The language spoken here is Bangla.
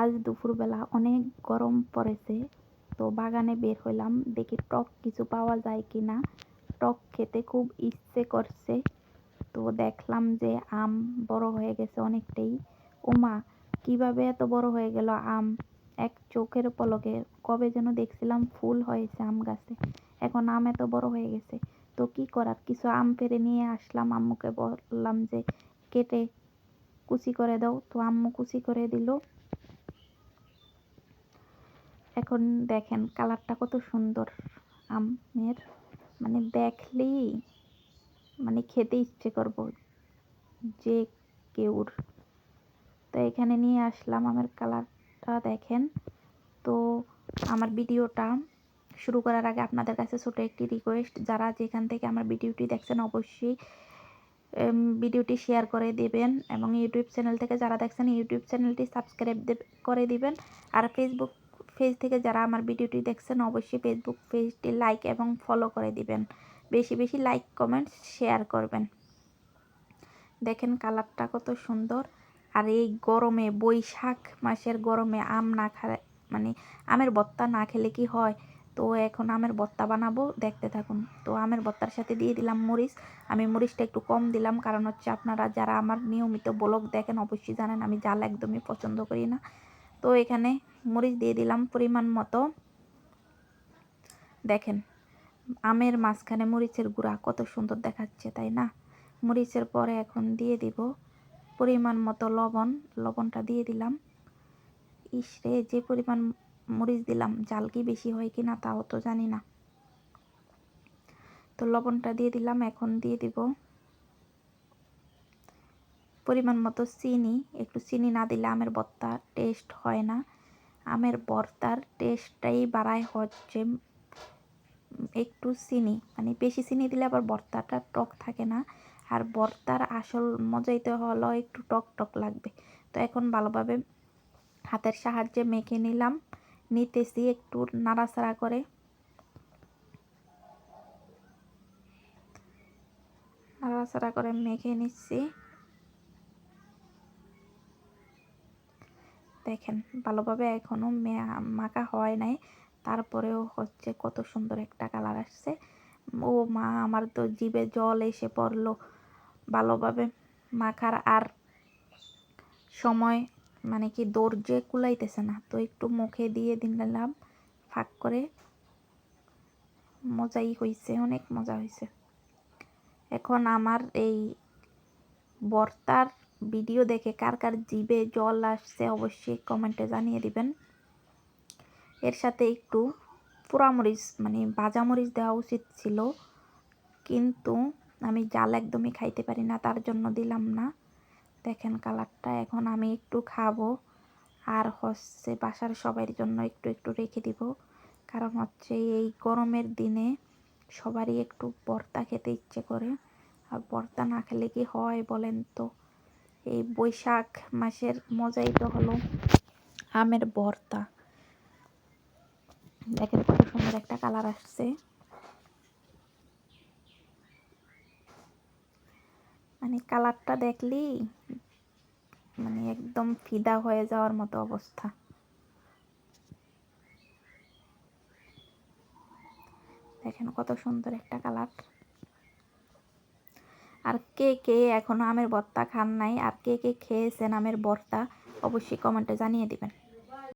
আজ দুপুরবেলা অনেক গরম পড়েছে, তো বাগানে বের হইলাম। দেখি টক কিছু পাওয়া যায় কি না টক খেতে খুব ইচ্ছে করছে। তো দেখলাম যে আম বড় হয়ে গেছে অনেকটাই। ওমা, কীভাবে এত বড় হয়ে গেল আম? এক চোখের পলকে কবে যেন দেখছিলাম ফুল হয়েছে আম গাছে। এখন আম এত বড় হয়ে গেছে। তো কি করার? কিছু আম পেড়ে নিয়ে আসলাম আম্মুকে, বললাম যে, কেটে কুচি করে দাও। তো আম্মু কুচি করে দিল। এখন দেখেন কালারটা কত সুন্দর আমের। মানে দেখলেই মানে খেতে ইচ্ছে করব যে কেউর। তো এখানে নিয়ে আসলাম আমার কালারটা দেখেন। তো আমার ভিডিওটা শুরু করার আগে আপনাদের কাছে ছোটো একটি রিকোয়েস্ট যারা যেখান থেকে আমার ভিডিওটি দেখছেন অবশ্যই ভিডিওটি শেয়ার করে দেবেন এবং ইউটিউব চ্যানেল থেকে যারা দেখছেন ইউটিউব চ্যানেলটি সাবস্ক্রাইব করে দিবেন। আর ফেসবুক পেজ থেকে যারা আমার ভিডিওটি দেখছেন, অবশ্যই ফেসবুক পেজটি লাইক এবং ফলো করে দিবেন। বেশি বেশি লাইক কমেন্ট শেয়ার করবেন। দেখেন কালারটা কত সুন্দর। আর এই গরমে, বৈশাখ মাসের গরমে আম না খায় মানে আমের বত্তা না খেলে কি হয়? তো এখন আমের বত্তা বানাবো, দেখতে থাকুন। তো আমের বত্তার সাথে দিয়ে দিলাম মরিচ। আমি মরিচটা একটু কম দিলাম, কারণ হচ্ছে আপনারা যারা আমার নিয়মিত ব্লগ দেখেন, অবশ্যই জানেন আমি জাল একদমই পছন্দ করি না। তো এখানে মরিচ দিয়ে দিলাম পরিমাণ মতো। দেখেন, আমের মাঝখানে মরিচের গুঁড়া কত সুন্দর দেখাচ্ছে, তাই না? মরিচের পরে এখন দিয়ে দিব পরিমাণ মতো লবণ, লবণটা দিয়ে দিলাম। ইসরে যে পরিমাণ মরিচ দিলাম, জাল কি বেশি হয় কি না তাও তো জানি না। তো লবণটা দিয়ে দিলাম, এখন দিয়ে দিব পরিমাণ মতো চিনি, একটু চিনি না দিলে আমের ভর্তা টেস্ট হয় না। আমের ভর্তার টেস্টটাই বাড়ায় হচ্ছে একটু চিনি। মানে বেশি চিনি দিলে আবার ভর্তাটা টক থাকে না। আর ভর্তার আসল মজাইতে হলো একটু টক টক লাগবে। তো এখন ভালোভাবে হাতের সাহায্যে মেখে নিলাম। নিতেছি একটু নাড়াচাড়া করে। নাড়াচাড়া করে মেখে নিচ্ছি। দেখেন, ভালোভাবে এখনও মাখা হয় নাই। তারপরেও হচ্ছে কত সুন্দর একটা কালার আসছে। ও মা, আমার তো জিভে জল এসে পড়ল। ভালোভাবে মাখার আর সময় মানে কি দৌড়ে কুলাইতেছে না। তো একটু মুখে দিয়ে দিলাম ফাঁক করে মজাই হয়েছে অনেক মজা হয়েছে এখন আমার এই বর্তার ভিডিও দেখে কার কার জিভে জল আসছে অবশ্যই কমেন্টে জানিয়ে দিবেন। এর সাথে একটু পোড়ামরিচ মানে ভাজামরিচ দেওয়া উচিত ছিল, কিন্তু আমি জাল একদমই খাইতে পারি না, তার জন্য দিলাম না। দেখেন কালারটা, এখন আমি একটু খাব আর হচ্ছে বাসার সবার জন্য একটু একটু রেখে দিব। কারণ হচ্ছে এই গরমের দিনে সবারই একটু বর্তা খেতে ইচ্ছে করে, আর বর্তা না খেলে কি হয় বলেন তো? এই বৈশাখ মাসের মজাই তো হলো আমের ভর্তা। দেখেন কত সুন্দর একটা কালার আসছে। মানে কালারটা দেখলেই মানে একদম ফিদা হয়ে যাওয়ার মতো অবস্থা। দেখেন কত সুন্দর একটা কালার। আর কে কে এখনও আমের বর্তা খান নাই? আর কে কে খেয়েছেন আমের বর্তা? অবশ্যই কমেন্টে জানিয়ে দিবেন।